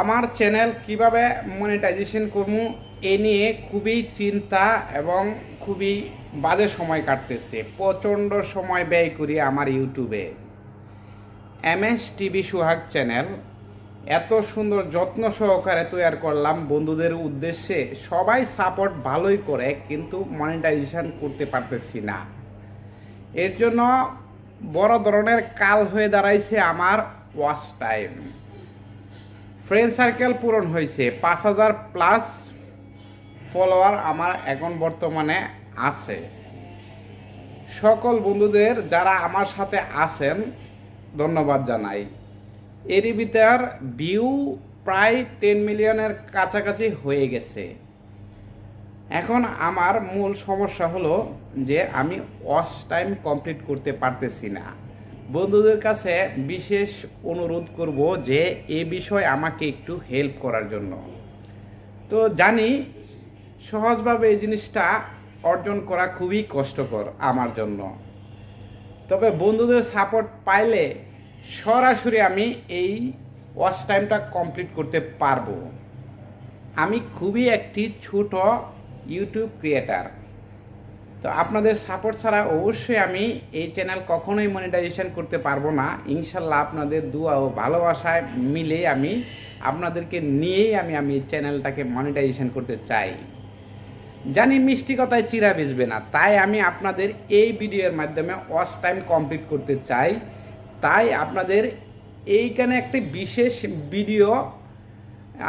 আমার চ্যানেল কীভাবে মনিটাইজেশন করব এ নিয়ে খুবই চিন্তা এবং খুবই বাজে সময় কাটতেছে। প্রচণ্ড সময় ব্যয় করি আমার ইউটিউবে M S TV Suhag channel এত সুন্দর যত্ন সহকারে তৈরি করলাম বন্ধুদের উদ্দেশ্যে। সবাই সাপোর্ট ভালোই করে, কিন্তু মনিটাইজেশন করতে পারতেছি না। এর জন্য বড় ধরনের কাল হয়ে দাঁড়াইছে আমার ওয়াচ টাইম ফ্রেন্ড সার্কেল পূরণ হয়েছে। পাঁচ হাজার প্লাস ফলোয়ার আমার এখন বর্তমানে আছে। সকল বন্ধুদের যারা আমার সাথে আছেন, ধন্যবাদ জানাই। এরই ভিতর ভিউ প্রায় টেন মিলিয়নের কাছাকাছি হয়ে গেছে। এখন আমার মূল সমস্যা হলো যে আমি ওয়াশ টাইম কমপ্লিট করতে পারতেছি না। বন্ধুদের কাছে বিশেষ অনুরোধ করব যে এ বিষয়ে আমাকে একটু হেল্প করার জন্য। তো জানি সহজভাবে এই জিনিসটা অর্জন করা খুবই কষ্টকর আমার জন্য। তবে বন্ধুদের সাপোর্ট পাইলে সরাসরি আমি এই ওয়াচ টাইমটা কমপ্লিট করতে পারব। আমি খুবই একটি ছোট ইউটিউব ক্রিয়েটার তো আপনাদের সাপোর্ট ছাড়া অবশ্যই আমি এই চ্যানেল কখনোই মনিটাইজেশন করতে পারব না। ইনশাল্লাহ আপনাদের দোয়া ও ভালোবাসায় মিলে আমি আপনাদেরকে নিয়েই আমি আমি এই চ্যানেলটাকে মনিটাইজেশন করতে চাই। জানি মিষ্টি কথায় চিরা ভিজবে না, তাই আমি আপনাদের এই ভিডিওর মাধ্যমে ওয়াচ টাইম কমপ্লিট করতে চাই। তাই আপনাদের এইখানে একটি বিশেষ ভিডিও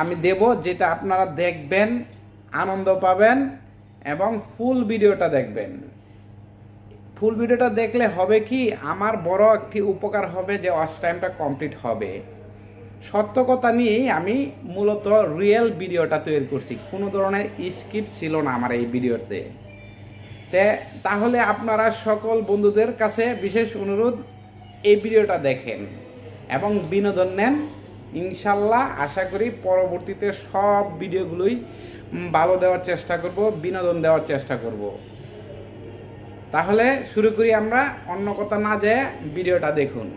আমি দেব, যেটা আপনারা দেখবেন, আনন্দ পাবেন এবং ফুল ভিডিওটা দেখবেন। ফুল ভিডিওটা দেখলে হবে কি, আমার বড় একটি উপকার হবে যে ওয়াচ টাইমটা কমপ্লিট হবে। সত্য কথা নিয়েই আমি মূলত রিয়েল ভিডিওটা তৈরি করছি। কোনো ধরনের স্ক্রিপ্ট ছিল না আমার এই ভিডিওতে। তে, তাহলে আপনারা সকল বন্ধুদের কাছে বিশেষ অনুরোধ, এই ভিডিওটা দেখেন এবং বিনোদন নেন। ইনশাল্লাহ আশা করি পরবর্তীতে সব ভিডিওগুলোই ভালো দেওয়ার চেষ্টা করব, বিনোদন দেওয়ার চেষ্টা করব। তাহলে শুরু করি আমরা, অন্য কথা না যেয়ে ভিডিওটা দেখুন।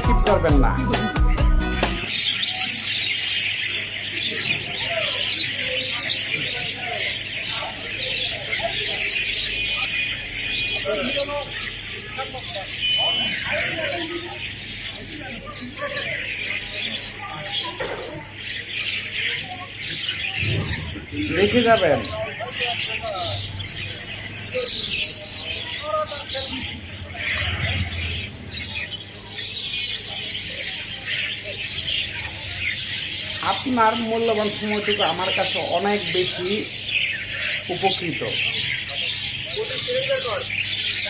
স্কিপ করবেন না। দেখে যাবেন। আপনার মূল্যবান সময়টুকু আমার কাছে অনেক বেশি উপকৃত।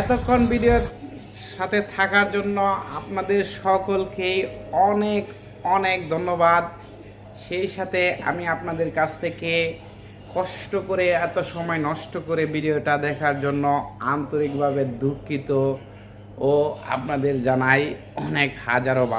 এতক্ষণ ভিডিওর সাথে থাকার জন্য আপনাদের সকলকে অনেক অনেক ধন্যবাদ। সেই সাথে আমি আপনাদের কাছ থেকে কষ্ট করে, এত সময় নষ্ট করে ভিডিওটা দেখার জন্য আন্তরিকভাবে দুঃখিত। ও আপনাদের জানাই অনেক হাজারো ভালো